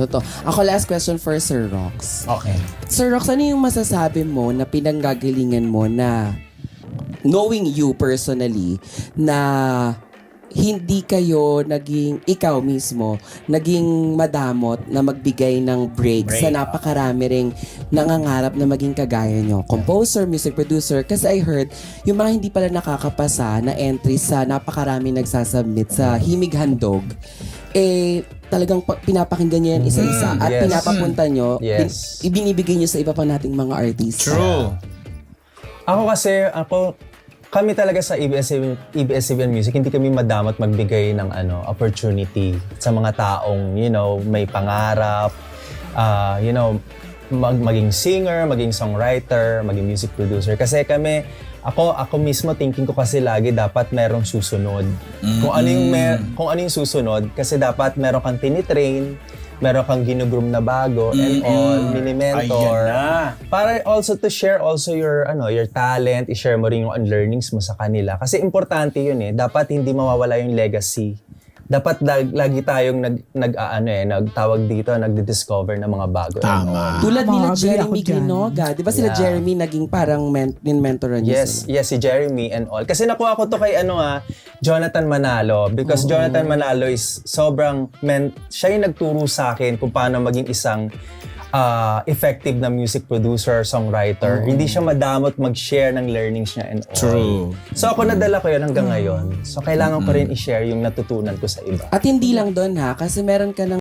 Totoo. Ako last question for Sir Rox. Okay. Sir Rox, ano yung masasabi mo na pinanggagalingan mo na knowing you personally na hindi kayo naging, ikaw mismo, naging madamot na magbigay ng break, Break. sa napakarami ring nangangarap na maging kagaya nyo. Composer, music producer. Kasi I heard, yung mga hindi pala nakakapasa na entry sa napakarami nagsasubmit sa Himig Handog, eh, talagang pa- pinapakinggan nyo yan isa-isa Mhm, at yes. pinapapunta nyo, Yes. bin- ibinibigay nyo sa iba pa nating mga artista. True. Ako kasi, ako, kami talaga sa E ABS-CBN, ABS-CBN Music, hindi kami madamot magbigay ng ano, opportunity sa mga taong, you know, may pangarap, ah, you know, mag, maging singer, maging songwriter, maging music producer. Kasi kami, ako ako mismo thinking ko kasi lagi dapat merong susunod. Kung ano yung mer- kung ano yung susunod kasi dapat meron kang tinitrain, meron kang ginugroom na bago and all, mini-mentor. Ayan na. Para also to share also your ano, your talent, i-share mo rin yung learnings mo sa kanila. Kasi importante 'yun eh. Dapat hindi mawawala yung legacy. Dapat lag- lagi tayong nag nag ano eh, nagtawag dito, nagdi-discover ng mga bago. Tama. Tulad Tama, nila agree Jeremy. Grinoga. Di ba sila Yeah. Jeremy naging parang men- mentoran niya Yes, sila? yes, si Jeremy and all. Kasi nakuha ko to kay ano ah, Jonathan Manalo. Because Jonathan Manalo is sobrang, men, siya yung nagturo sa akin kung paano maging isang ah, effective na music producer, songwriter. Hindi siya madamot mag-share ng learnings niya and all. True. So ako nadala ko yun hanggang ngayon. So kailangan ko rin i-share yung natutunan ko sa iba. At hindi lang doon ha, kasi meron ka ng